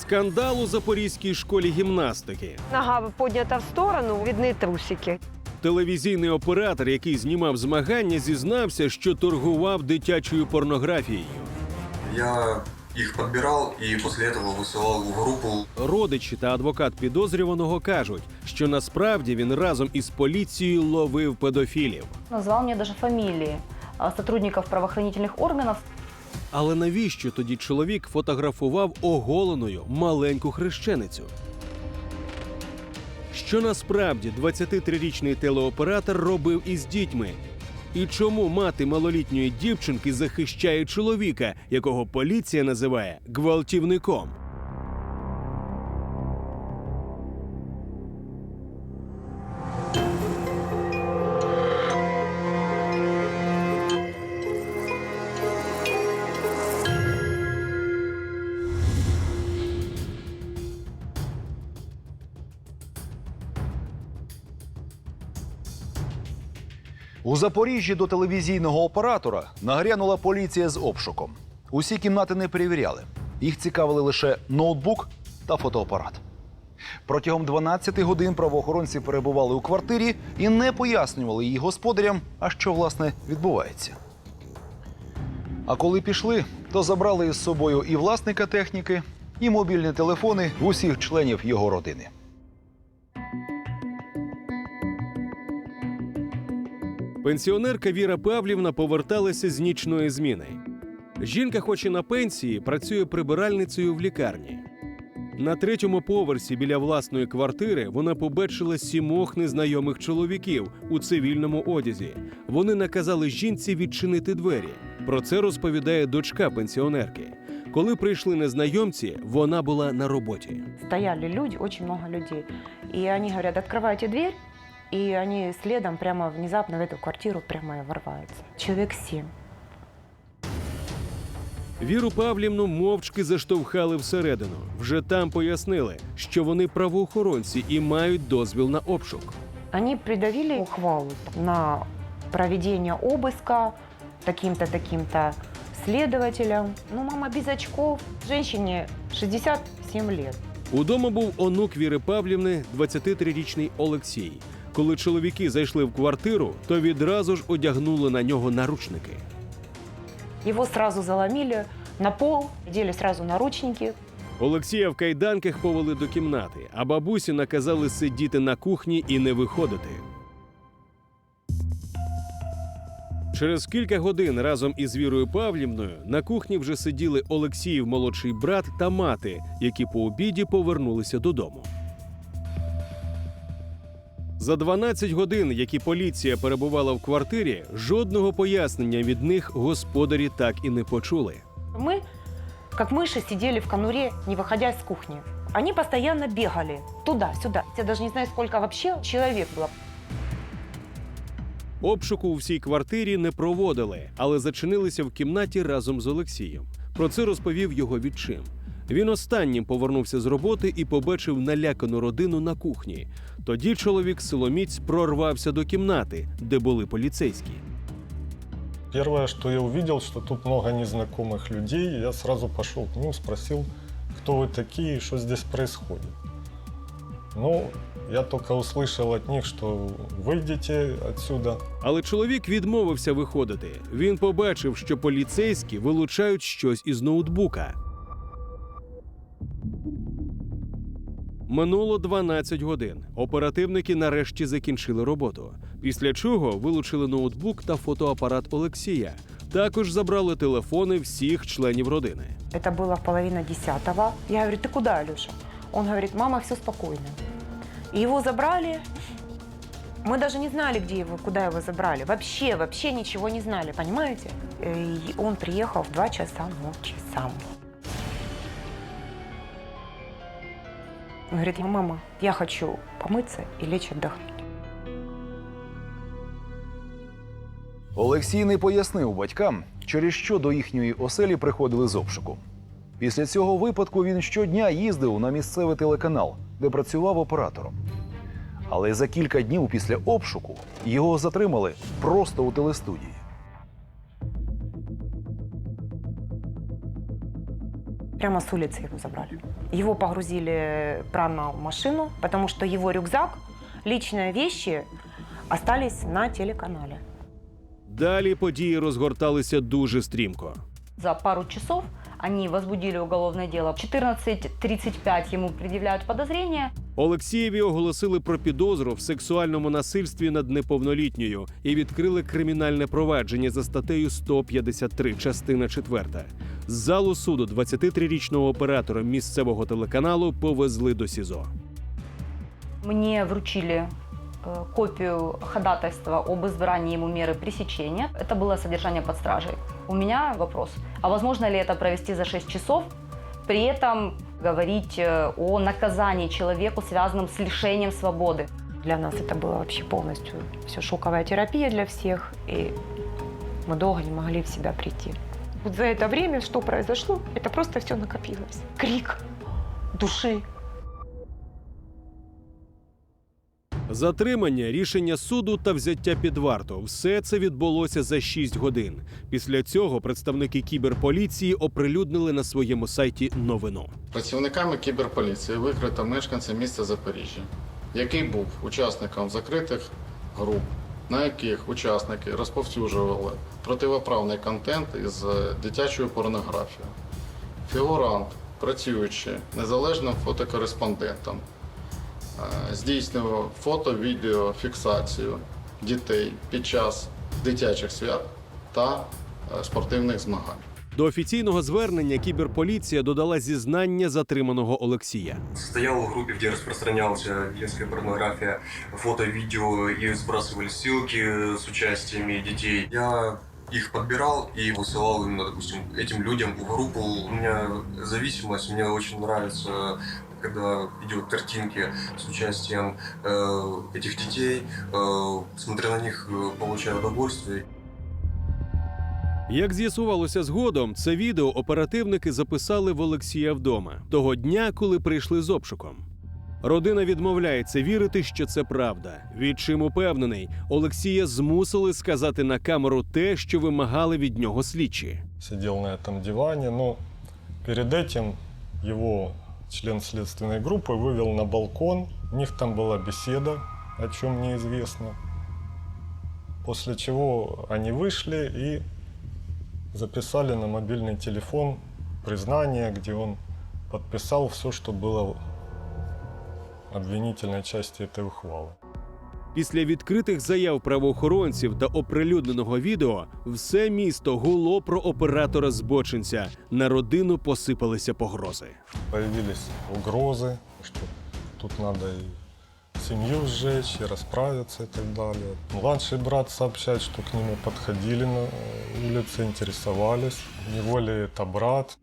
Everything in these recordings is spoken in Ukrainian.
Скандал у запорізькій школі гімнастики. Нога поднята в сторону, видны трусики. Телевізійний оператор, який знімав змагання, зізнався, що торгував дитячою порнографією. Я их подбирал и после этого высылал в группу. Родичі та адвокат підозрюваного кажуть, що насправді він разом із поліцією ловив педофілів. Назвал мне даже фамилии а, сотрудников правоохранительных органов. Але навіщо тоді чоловік фотографував оголеною маленьку хрещеницю? Що насправді 23-річний телеоператор робив із дітьми? І чому мати малолітньої дівчинки захищає чоловіка, якого поліція називає гвалтівником? У Запоріжжі до телевізійного оператора нагрянула поліція з обшуком. Усі кімнати не перевіряли. Їх цікавили лише ноутбук та фотоапарат. Протягом 12 годин правоохоронці перебували у квартирі і не пояснювали її господарям, а що власне відбувається. А коли пішли, то забрали із собою і власника техніки, і мобільні телефони усіх членів його родини. Пенсіонерка Віра Павлівна поверталася з нічної зміни. Жінка, хоч і на пенсії, працює прибиральницею в лікарні. На третьому поверсі біля власної квартири вона побачила сімох незнайомих чоловіків у цивільному одязі. Вони наказали жінці відчинити двері. Про це розповідає дочка пенсіонерки. Коли прийшли незнайомці, вона була на роботі. Стояли люди, очень много людей. И они говорят, открывайте дверь. И они следом прямо внезапно в эту квартиру прямо и ворваются. Человек семь. Віру Павлівну мовчки заштовхали всередину. Вже там пояснили, що вони правоохоронці і мають дозвіл на обшук. Они придавили ухвалу на проведение обыска таким-то, таким-то следователям. Ну, мама без очков. Женщине 67 лет. Удома був онук Віри Павлівни, 23-річний Олексій. Коли чоловіки зайшли в квартиру, то відразу ж одягнули на нього наручники. Его сразу заломили на пол, одели сразу наручники. Олексія в кайданках повели до кімнати, а бабусі наказали сидіти на кухні і не виходити. Через кілька годин разом із Вірою Павлівною на кухні вже сиділи Олексіїв молодший брат та мати, які по обіді повернулися додому. За 12 годин, які поліція перебувала в квартирі, жодного пояснення від них господарі так і не почули. Мы, как мыши, сидели в конуре, не выходя из кухни. Они постоянно бегали туда-сюда. Я даже не знаю, сколько вообще человек было. Обшуку у всій квартирі не проводили, але зачинилися в кімнаті разом з Олексієм. Про це розповів його відчим. Він останнім повернувся з роботи і побачив налякану родину на кухні. Тоді чоловік силоміць прорвався до кімнати, де були поліцейські. Первое, что я увидел, что тут много незнакомых людей. Я сразу пошел к ним, спросил, кто вы такие и что здесь происходит. Ну, я только услышал от них, что выйдите отсюда. Але чоловік відмовився виходити. Він побачив, що поліцейські вилучають щось із ноутбука. Минуло 12 годин. Оперативники нарешті закінчили роботу. Після чого вилучили ноутбук та фотоапарат Олексія. Також забрали телефони всіх членів родини. Это было в половина десятого. Я говорю, ты куда, Алеша? Он говорит, мама, все спокойно. И его забрали. Мы даже не знали, где его, куда его забрали. Вообще, вообще ничего не знали, понимаете? И он приехал в 2 часа ночи сам. Он говорит, мама, я хочу помыться и лечь отдохнуть. Олексій не пояснив батькам, через що до їхньої оселі приходили з обшуку. Після цього випадку він щодня їздив на місцевий телеканал, де працював оператором. Але за кілька днів після обшуку його затримали просто у телестудії. Прямо с улицы его забрали. Его погрузили прямо в машину, потому что его рюкзак, личные вещи остались на телеканале. Далі події розгорталися дуже стрімко. За пару часов они возбудили уголовное дело. В 14.35 ему предъявляют подозрения. Олексієві оголосили про підозру в сексуальному насильстві над неповнолітньою і відкрили кримінальне провадження за статтею 153, частина 4. З залу суду 23-річного оператора місцевого телеканалу повезли до СІЗО. Мне вручили э, копию ходатайства об избрании ему меры пресечения. Это было содержание под стражей. У меня вопрос, а возможно ли это провести за 6 часов, при этом говорить э, о наказании человеку, связанном с лишением свободы? Для нас это было вообще полностью все шоковая терапия для всех, и мы долго не могли в себя прийти. Вот за это время, что произошло, это просто все накопилось. Крик души. Затримання, рішення суду та взяття під варту все це відбулося за 6 годин. Після цього представники кіберполіції оприлюднили на своєму сайті новину. Працівниками кіберполіції викрито мешканця міста Запоріжжя, який був учасником закритих груп, на яких учасники розповсюджували противоправний контент із дитячою порнографією. Фігурант, працюючи незалежним фотокореспондентом, е, здійснював фото-відеофіксацію дітей під час дитячих свят та е, спортивних змагань. До офіційного звернення кіберполіція додала зізнання затриманого Олексія. Состоял в группе, где распространялся детская порнография, фото, видео и сбрасывали ссылки с участиями детей. Я их подбирал и высылал именно, допустим, этим людям в группу. У меня зависимость, мне очень нравится когда идет картинки с участием э, этих детей, э, смотря на них, э, получаю удовольствие. Як з'ясувалося згодом, це відео оперативники записали в Олексія вдома того дня, коли прийшли з обшуком. Родина відмовляється вірити, що це правда. Відчим упевнений, Олексія змусили сказати на камеру те, що вимагали від нього слідчі. Сидел на этом диване, но перед этим его член следственной группы вывел на балкон. У них там была беседа, о чем неизвестно. После чего они вышли и записали на мобильный телефон признание, где он подписал все, что было в обвинительной части этой ухвалы. Після відкритих заяв правоохоронців та оприлюдненого відео все місто гуло про оператора збочинця. На родину посипалися погрози. Появились угрозы, что тут надо и семью сжечь, и расправиться и так далее. Младший брат сообщает, что к нему подходили на э, улице, интересовались. Неволе это брат.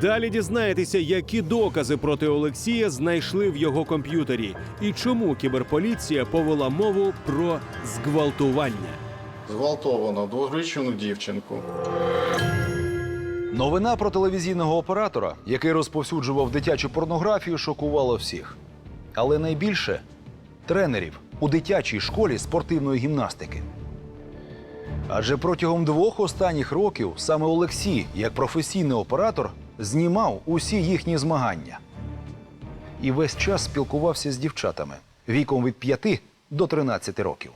Далі дізнаєтеся, які докази проти Олексія знайшли в його комп'ютері, і чому кіберполіція повела мову про зґвалтування. Зґвалтовано двохрічну дівчинку. Новина про телевізійного оператора, який розповсюджував дитячу порнографію, шокувала всіх. Але найбільше тренерів у дитячій школі спортивної гімнастики. Адже протягом двох останніх років саме Олексій, як професійний оператор, знімав усі їхні змагання. І весь час спілкувався з дівчатами віком від 5 до 13 років.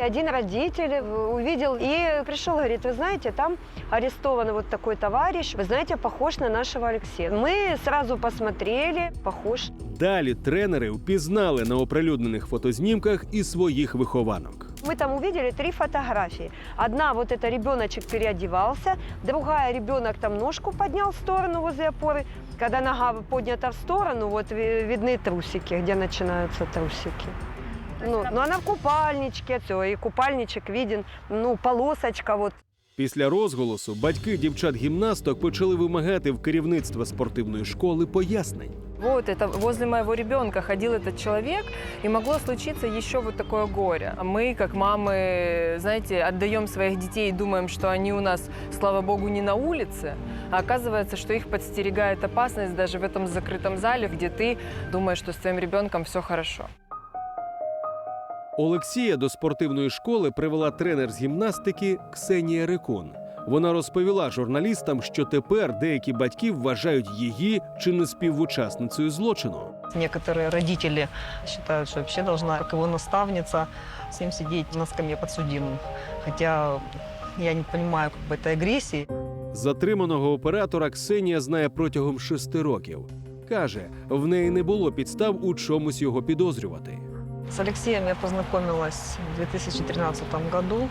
И Один родитель увидел и пришел, говорит, вы знаете, там арестован вот такой товарищ, вы знаете, похож на нашего Алексея. Мы сразу посмотрели, похож. Далі тренери впізнали на оприлюднених фотознімках і своїх вихованок. Мы там увидели три фотографии. Одна вот это ребеночек переодевался, другая ребенок там ножку поднял в сторону возле опоры. Когда нога поднята в сторону, вот ви- видны трусики, где начинаются трусики. Ну, но она в купальничке, все, и купальничек виден, ну, полосочка вот. Після розголосу батьки дівчат-гімнасток почали вимагати в керівництва спортивної школи пояснень. Вот это возле моего ребенка ходил этот человек, и могло случиться еще вот такое горе. А Мы, как мамы, знаете, отдаем своих детей и думаем, что они у нас, слава богу, не на улице, а оказывается, что их подстерегает опасность даже в этом закрытом зале, где ты думаешь, что с твоим ребенком все хорошо. Олексія до спортивної школи привела тренер з гімнастики Ксенія Рикун. Вона розповіла журналістам, що тепер деякі батьки вважають її чи не співучасницею злочину. Некоторые родители считают, что вообще должна, как его наставница, с ним сидеть на скамье подсудимым. Хотя я не понимаю как бы этой агрессии. Затриманого оператора Ксенія знає протягом шести років. Каже, в неї не було підстав у чомусь його підозрювати. С Алексеем я познакомилась в 2013 году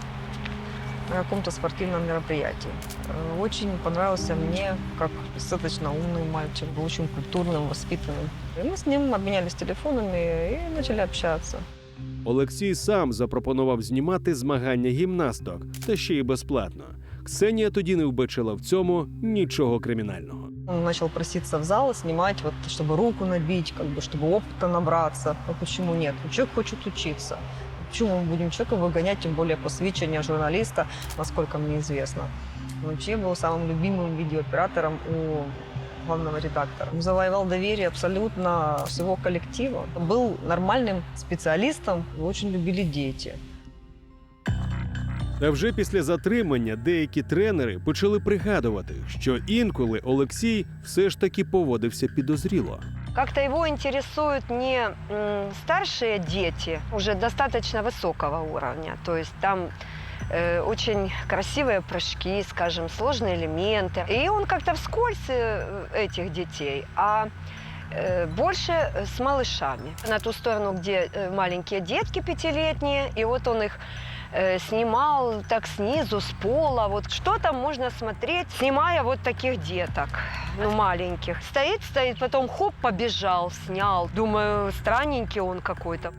на каком-то спортивном мероприятии. Э, Очень понравился мне, как достаточно умный мальчик, был очень культурным, воспитанным. И мы с ним обменялись телефонами и начали общаться. Олексій сам запропонував знімати змагання гімнасток, та ще й безплатно. Ксенія тоді не вбачила в цьому нічого кримінального. Он начал проситься в зал снимать, вот, чтобы руку набить, как бы, чтобы опыта набраться. А почему нет? Ну, человек хочет учиться. Почему мы будем человека выгонять, тем более посвящения журналиста, насколько мне известно. Вообще был самым любимым видеооператором у главного редактора. Он завоевал доверие абсолютно всего коллектива. Был нормальным специалистом, его очень любили дети. Та вже після затримання деякі тренери почали пригадувати, що інколи Олексій все ж таки поводився підозріло. Как-то его интересуют не м, старшие дети, уже достаточно высокого уровня. То есть там э, очень красивые прыжки, скажем, сложные элементы. И он как-то вскользь э, этих детей, а э, больше э, с малышами. На ту сторону, где э, маленькие детки пятилетние, и вот он их э, снимал так снизу, с пола. Вот что там можно смотреть, снимая вот таких деток, ну, маленьких. Стоит, стоит, потом хоп, побежал, снял. Думаю, странненький он какой-то.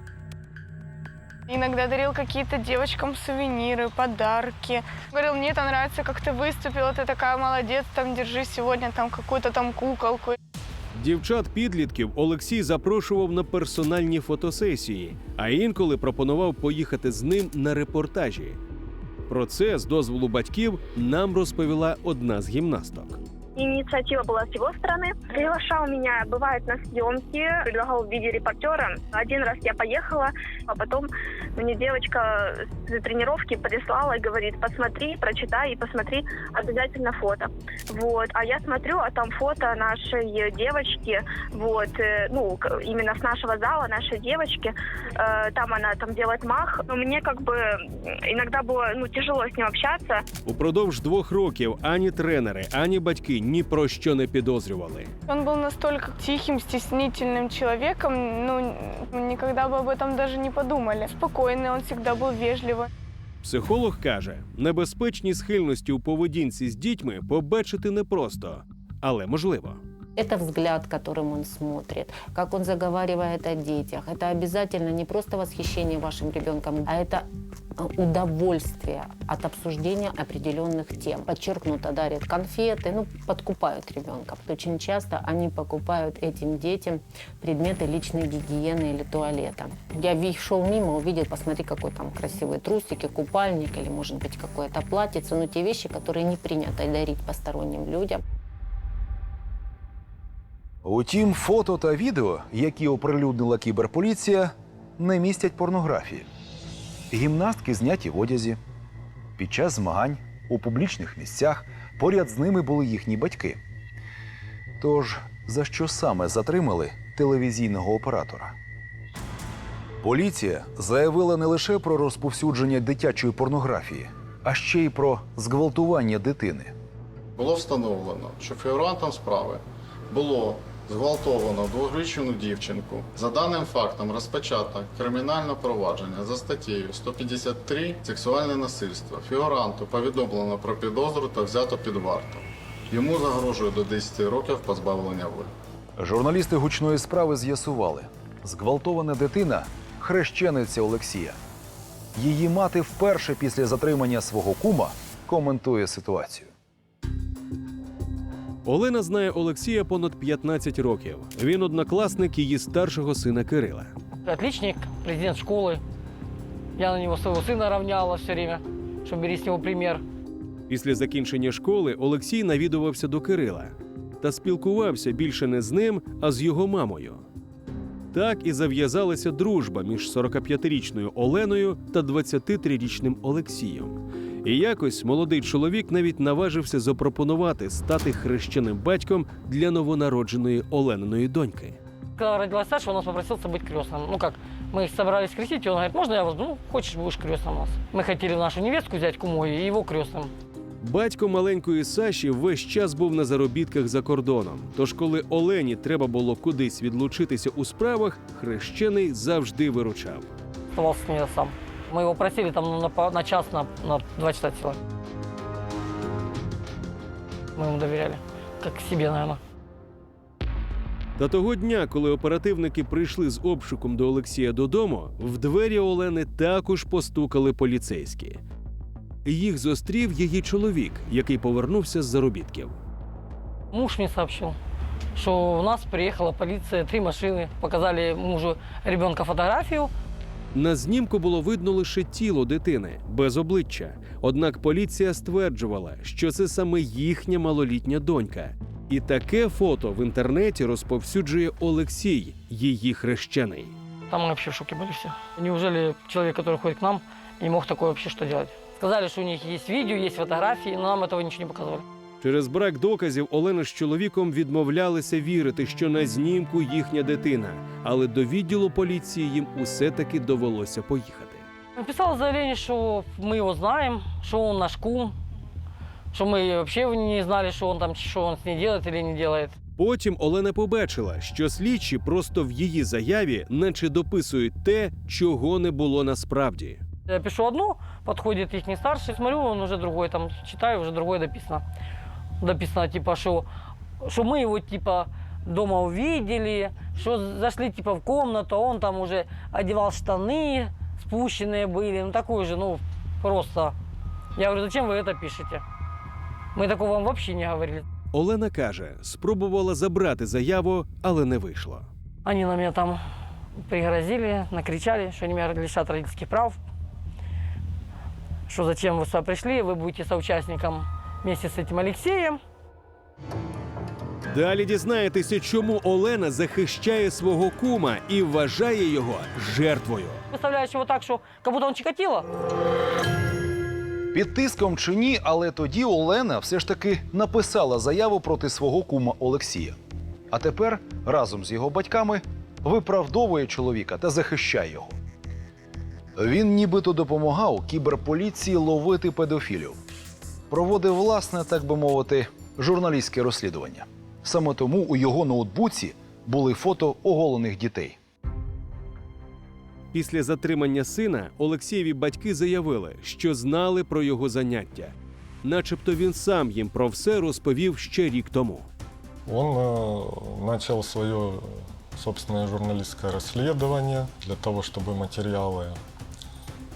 Иногда дарил какие-то девочкам сувениры, подарки. Говорил, мне это нравится, как ты выступила, ты такая молодец, там держи сегодня там какую-то там куколку. Дівчат-підлітків Олексій запрошував на персональні фотосесії, а інколи пропонував поїхати з ним на репортажі. Про це з дозволу батьків нам розповіла одна з гімнасток. Инициатива была с его стороны. Приглашал меня, бывает, на съемки, предлагал в виде репортера. Один раз я поехала, а потом мне девочка с тренировки прислала и говорит, посмотри, прочитай и посмотри обязательно фото. Вот. А я смотрю, а там фото нашей девочки, вот, э, ну, к- именно с нашего зала, нашей девочки. Э, Там она там делает мах. Но мне как бы м, иногда было ну, тяжело с ним общаться. Упродовж двох років ані тренери, ані батьки ні про що не підозрювали. Он был настолько тихим, стеснительным человеком, ну, никогда бы об этом даже не подумали. Спокойный, он всегда был вежливый. Психолог каже, небезпечні схильності у поведінці з дітьми побачити непросто, але можливо. Это взгляд, которым он смотрит, как он заговаривает о детях. Это обязательно не просто восхищение вашим ребенком, а это э, удовольствие от обсуждения определенных тем. Подчеркнуто дарят конфеты, ну, подкупают ребенка. Очень часто они покупают этим детям предметы личной гигиены или туалета. Я шел мимо, увидел, посмотри, какой там красивый трусики, купальник или, может быть, какое-то платьице, но те вещи, которые не принято дарить посторонним людям. Утім, фото та відео, які оприлюднила кіберполіція, не містять порнографії. Гімнастки зняті в одязі. Під час змагань у публічних місцях поряд з ними були їхні батьки. Тож, за що саме затримали телевізійного оператора? Поліція заявила не лише про розповсюдження дитячої порнографії, а ще й про зґвалтування дитини. Було встановлено, що фігурантом справи було зґвалтовано двохрічну дівчинку. За даним фактом розпочато кримінальне провадження за статтею 153 сексуальне насильство. Фігуранту повідомлено про підозру та взято під варту. Йому загрожує до 10 років позбавлення волі. Журналісти гучної справи з'ясували, зґвалтована дитина хрещениця Олексія. Її мати вперше після затримання свого кума коментує ситуацію. Олена знає Олексія понад 15 років. Він однокласник її старшого сина Кирила. Отличник, президент школы. Я на него своего сына равняла все время, чтобы бери с него пример. Після закінчення школи Олексій навідувався до Кирила та спілкувався більше не з ним, а з його мамою. Так і зав'язалася дружба між 45-річною Оленою та 23-річним Олексієм. І якось молодий чоловік навіть наважився запропонувати стати хрещеним батьком для новонародженої Олениної доньки. Когда родилась Саша, он нас попросился быть крестным. Ну как, мы собрались крестить, и он говорит, можно я вас, ну, хочешь, будешь крестным у нас. Мы хотели нашу невестку взять кумой и его крестным. Батько маленької Саші весь час був на заробітках за кордоном. Тож, коли Олені треба було кудись відлучитися у справах, хрещений завжди виручав. Оставался с ней сам. Мы его просили там ну, на, по- на час, на, на два часа тела. Мы ему доверяли, как себе, наверное. Та того дня, коли оперативники прийшли з обшуком до Олексія додому, в двері Олени також постукали поліцейські. Їх зустрів її чоловік, який повернувся з заробітків. Муж мне сообщил, что у нас приехала полиция, три машины, показали мужу ребенка фотографию. На знімку було видно лише тіло дитини без обличчя. Однак поліція стверджувала, що це саме їхня малолітня донька. І таке фото в інтернеті розповсюджує Олексій, її хрещений. Там мы вообще в шоке были все. Неужели человек, который ходит к нам, не мог такое вообще что делать? Сказали, что у них есть видео, есть фотографии, но нам этого ничего не показывали. Через брак доказів Олена з чоловіком відмовлялися вірити, що на знімку їхня дитина, але до відділу поліції їм усе таки довелося поїхати. Написал заявление, что мы его знаем, что он наш кум, что мы вообще не знали, что он там, что он с ней делает или не делает. Потім Олена побачила, що слідчі просто в її заяві, наче дописують те, чого не було насправді. Я пишу одну, подходит их не старший, смотрю, он уже другой, там читаю, уже другое дописано Дописано, типа, что, что мы его, типа, дома увидели, что зашли, типа, в комнату, а он там уже одевал штаны, спущенные были, ну, такой же, ну, просто. Я говорю, зачем вы это пишете? Мы такого вам вообще не говорили. Олена каже, спробувала забрати заяву, але не вийшло. Они на меня там пригрозили, накричали, что они меня лишат родительских прав. Что зачем вы сюда пришли, вы будете соучастником вместе с этим Алексеем. Далі дізнаєтеся, чому Олена захищає свого кума і вважає його жертвою. Выставляешь его так, что как будто он Чикатило. Під тиском чи ні, але тоді Олена все ж таки написала заяву проти свого кума Олексія. А тепер разом з його батьками виправдовує чоловіка та захищає його. Він нібито допомагав кіберполіції ловити педофілів, проводив власне, так би мовити, журналістське розслідування. Саме тому у його ноутбуці були фото оголених дітей. Після затримання сина Олексієві батьки заявили, що знали про його заняття. Начебто він сам їм про все розповів ще рік тому. Он э, начал свое собственное журналистское расследование для того, чтобы материалы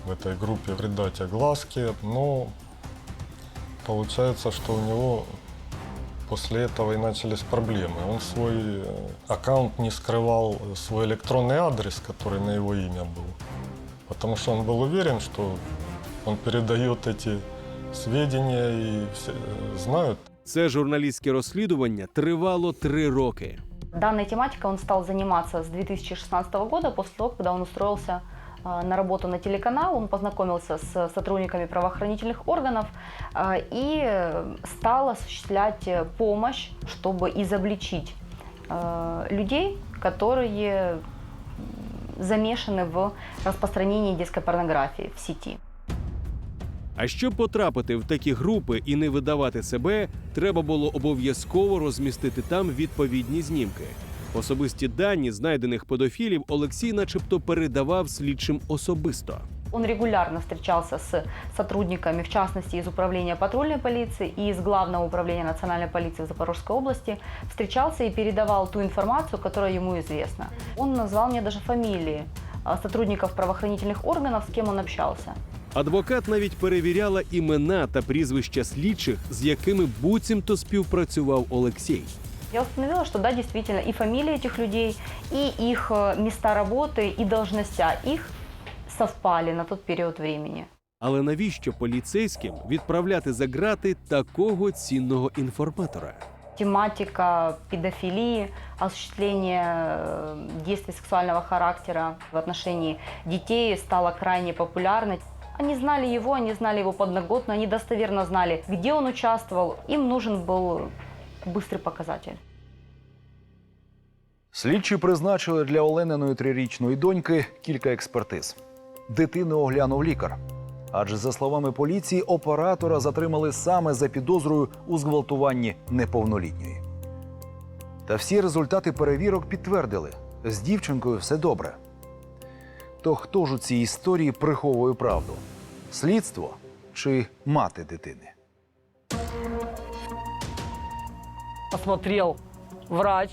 в этой группе придать огласке. Но получается, что у него после этого и начались проблемы. Он свой э, аккаунт не скрывал, э, свой электронный адрес, который на его имя был. Потому что он был уверен, что он передает эти сведения и все э, знают Це журналістське розслідування тривало три роки. Данной тематикой он стал заниматься с 2016 года, после того, когда он устроился э, на работу на телеканал, он познакомился с сотрудниками правоохранительных органов э, и э, стал осуществлять э, помощь, чтобы изобличить э, людей, которые м, замешаны в распространении детской порнографии в сети. А щоб потрапити в такі групи і не видавати себе, треба було обов'язково розмістити там відповідні знімки. Особисті дані знайдених педофілів Олексій, начебто, передавав слідчим особисто. Он регулярно встречался с сотрудниками, в частности, из управления патрульной полиции и из Главного управления национальной полиции в Запорожской области, встречался и передавал ту информацию, которая ему известна. Он назвал мне даже фамилии сотрудников правоохранительных органов, с кем он общался. Адвокат навіть перевіряла імена та прізвища слідчих, з якими буцімто співпрацював Олексій. Я установила, что да, действительно, и фамилии этих людей, и их э, места работы, и должностя их совпали на тот период времени. Але навіщо поліцейським відправляти за грати такого цінного інформатора? тематика педофилии, осуществление э, действий сексуального характера в отношении детей стала крайне популярной. Они знали его, они знали его подноготно, они достоверно знали, где он участвовал. Им нужен был быстрый показатель. Слідчі призначили для Олениної трирічної доньки кілька експертиз. Дитину оглянув лікар. Адже, за словами поліції, оператора затримали саме за підозрою у зґвалтуванні неповнолітньої. Та всі результати перевірок підтвердили: з дівчинкою все добре. То хто ж у цій історії приховує правду? Слідство чи мати дитини? Посмотрел врач,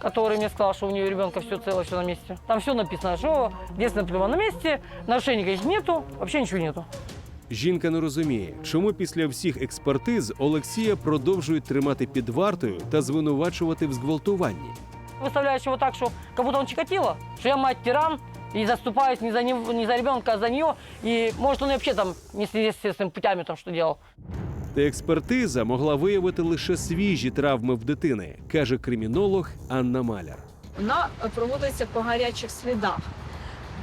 который мне сказал, что у нее ребенка все цело, все на месте. Там все написано, что детственная пневма на месте, нарушений, конечно, нету, вообще ничего нету. Жінка не розуміє, чому після всіх експертиз Олексія продовжують тримати під вартою та звинувачувати в зґвалтуванні. Выставляешь его так, что как будто он Чикатило, что я мать-тиран, и заступаюсь не за, него, не за ребенка, а за нее. И может он и вообще там не с естественными путями там что делал. Та експертиза могла виявити лише свіжі травми в дитини, каже кримінолог Анна Маляр. Вона проводиться по гарячих слідах,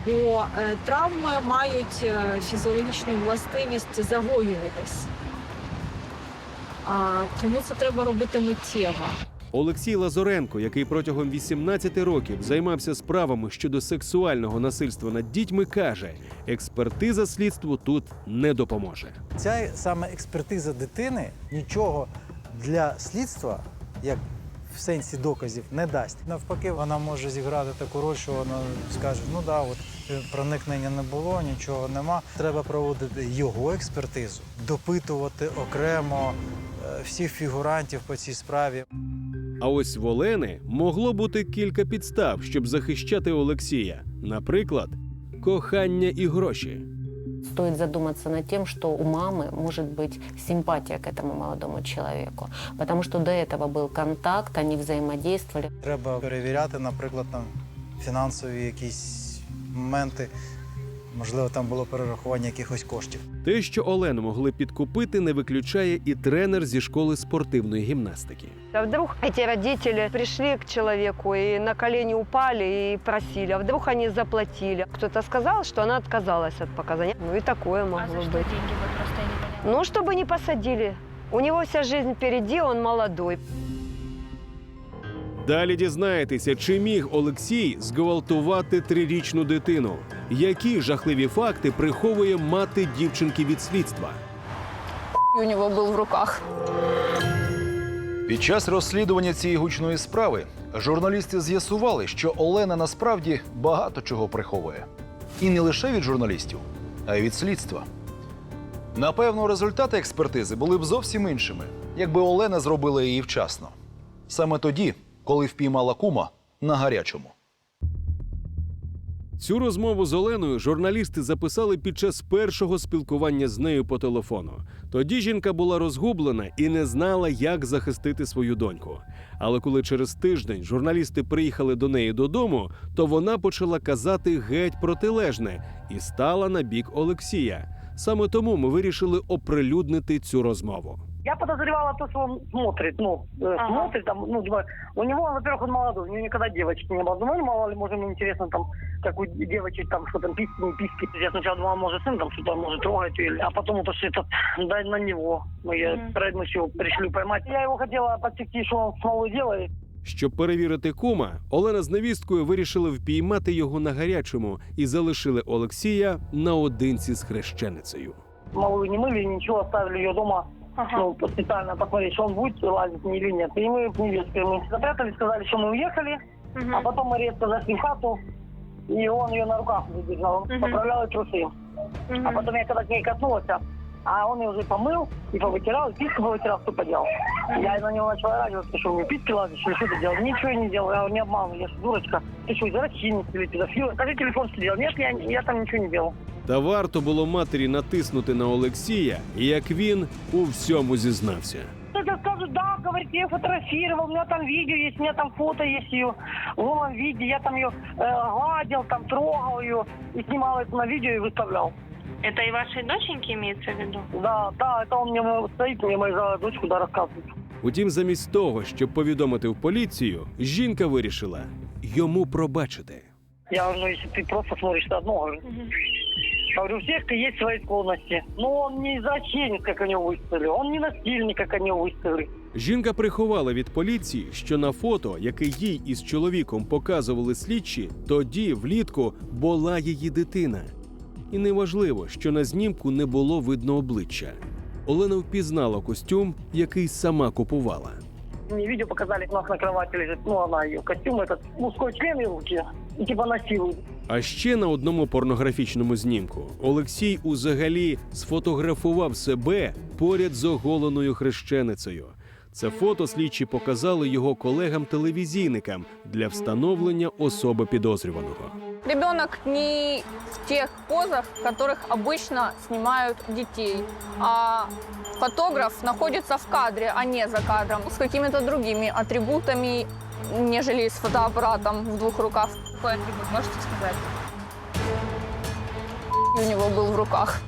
бо е, травми мають е, фізіологічну властивість загоюватись. А, тому це треба робити миттєво. Олексій Лазоренко, який протягом 18 років займався справами щодо сексуального насильства над дітьми, каже, експертиза слідству тут не допоможе. Ця саме експертиза дитини нічого для слідства, як в сенсі доказів, не дасть. Навпаки, вона може зіграти таку роль, що вона скаже: ну да, от е, проникнення не було, нічого нема. Треба проводити його експертизу, допитувати окремо е, всіх фігурантів по цій справі. А ось в Олени могло бути кілька підстав, щоб захищати Олексія. Наприклад, кохання і гроші. Стоит задуматься над тем, что у мамы может быть симпатия к этому молодому человеку. Потому что до этого был контакт, они взаимодействовали. Треба перевіряти, наприклад, там фінансові якісь моменти. Можливо, там було перерахування якихось коштів. Те, що Олену могли підкупити, не виключає і тренер зі школи спортивної гімнастики. А вдруг эти родители пришли к человеку и на колени упали и просили, а вдруг они заплатили. Кто-то сказал, что она отказалась от показания. Ну и такое могло быть. Ну, чтобы не посадили. У него вся жизнь впереди, он молодой. Далі дізнаєтеся, чи міг Олексій зґвалтувати трирічну дитину. Які жахливі факти приховує мати дівчинки від слідства? у него был в руках. Під час розслідування цієї гучної справи журналісти з'ясували, що Олена насправді багато чого приховує. І не лише від журналістів, а й від слідства. Напевно, результати експертизи були б зовсім іншими, якби Олена зробила її вчасно. Саме тоді, коли впіймала кума на гарячому. Цю розмову з Оленою журналісти записали під час першого спілкування з нею по телефону. Тоді жінка була розгублена і не знала, як захистити свою доньку. Але коли через тиждень журналісти приїхали до неї додому, то вона почала казати геть протилежне і стала на бік Олексія. Саме тому ми вирішили оприлюднити цю розмову. Я подозревала то, что он смотрит, ну, э, смотрит там, ну, типа, у него, во-первых, он молодой, у него никогда девочки не было. Думаю, ну, мало ли, может, ему интересно там, как у девочек там, что там, писки, не писки. Я сначала думала, может, сын там что-то может трогать, или, а потом то, что это, дай на него. Мы mm мы все пришли поймать. Я его хотела подсекти, что он с малой делает. Щоб перевірити кума, Олена з невісткою вирішили впіймати його на гарячому і залишили Олексія наодинці з хрещеницею. Малую не мыли, ничего, оставили ее Дома. Ну, специально посмотреть, что он будет лазить или нет. И мы с невесткой мы запрятали, сказали, что мы уехали. А потом мы резко зашли в хату, и он ее на руках задержал. Он поправлял трусы. А потом я когда к ней коснулась, а он ее уже помыл и повытирал, и писку повытирал, все поделал. Я на него начала радовать, ты что, мне писки лазишь, или что ты делал? Ничего я не делал, я его не обманывал, я же дурочка. Ты что, извращенец или педофил? Скажи, телефон сидел. Нет, я, я там ничего не делал. Та варто було матері натиснути на Олексія, як він у всьому зізнався. Кто-то скажет, да, говорит, я ее фотографировал, у меня там видео есть, у меня там фото есть ее в голом виде, я там ее э, гладил, там трогал ее и снимал это на видео и выставлял. Это и вашей доченьки имеется в виду? Да, да, это он мне м- стоит, мне моя дочку да, рассказывает. Утім, замість того, щоб повідомити в поліцію, жінка вирішила йому пробачити. Я говорю, ну если ты просто смотришь на одно, говорю, Я говорю, у всех есть свои склонности. Но он не извращенец, как они его выставили. Он не насильник, как они его выставили. Жінка приховала від поліції, що на фото, яке їй із чоловіком показували слідчі, тоді влітку була її дитина. І неважливо, що на знімку не було видно обличчя. Олена впізнала костюм, який сама купувала. Мне видео показали, у нас на кровати лежит, ну, она ее костюм, этот мужской член в руки, и типа насилует. А ще на одному порнографічному знімку Олексій узагалі сфотографував себе поряд з оголеною хрещеницею. Це фото слідчі показали його колегам-телевізійникам для встановлення особи підозрюваного. Ребенок не в тех позах, в которых обычно снимают детей, а фотограф находится в кадре, а не за кадром, с какими-то другими атрибутами, нежели с фотоаппаратом в двух руках. Какой атрибут, можете сказать? У него был в руках.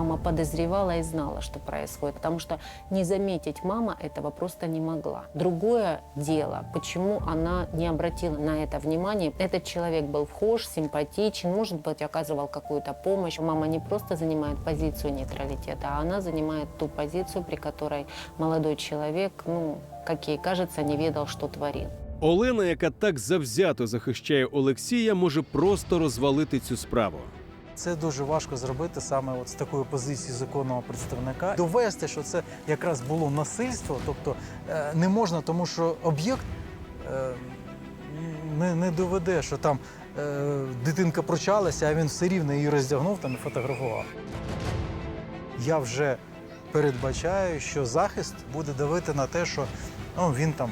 Мама подозревала и знала, что происходит, потому что не заметить мама этого просто не могла. Другое дело, почему она не обратила на это внимание. Этот человек был вхож, симпатичен, может быть, оказывал какую-то помощь. Мама не просто занимает позицию нейтралитета, а она занимает ту позицию, при которой молодой человек, ну, как ей кажется, не ведал, что творит. Олена, яка так завзято захищає Олексія, може просто розвалити цю справу. Це дуже важко зробити саме от з такої позиції законного представника. Довести, що це якраз було насильство, тобто е, не можна, тому що об'єкт е, не, не доведе, що там е, дитинка прочалася, а він все рівно її роздягнув там і фотографував. Я вже передбачаю, що захист буде давити на те, що ну, він там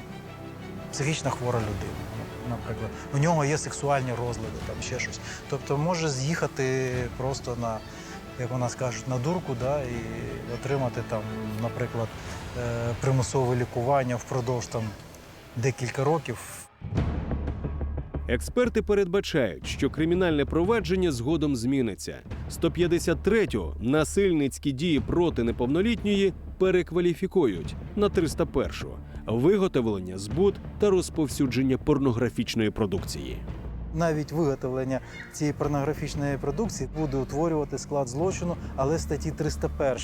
психічно хвора людина. Наприклад, у нього є сексуальні розлади, там ще щось. Тобто може з'їхати просто на, як вона скажуть, на дурку, да, і отримати там, наприклад, е, примусове лікування впродовж там декілька років. Експерти передбачають, що кримінальне провадження згодом зміниться. 153-ю насильницькі дії проти неповнолітньої перекваліфікують на 301-ю виготовлення, збут та розповсюдження порнографічної продукції. Навіть виготовлення цієї порнографічної продукції буде утворювати склад злочину, але статті 301.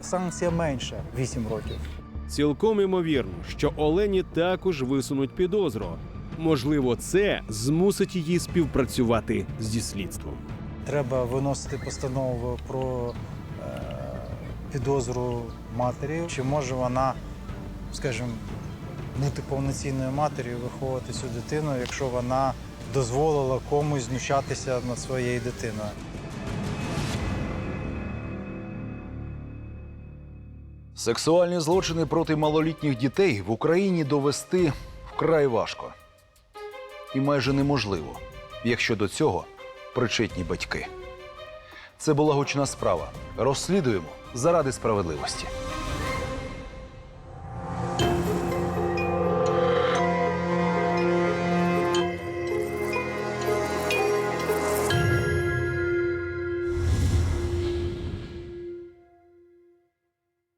Санкція менша 8 років. Цілком імовірно, що Олені також висунуть підозру. Можливо, це змусить її співпрацювати зі слідством. Треба виносити постанову про підозру матері. Чи може вона, скажімо, бути повноцінною матір'ю, виховувати цю дитину, якщо вона дозволила комусь знущатися над своєю дитиною. Сексуальні злочини проти малолітніх дітей в Україні довести вкрай важко. І майже неможливо, якщо до цього причетні батьки. Це була гучна справа. Розслідуємо заради справедливості.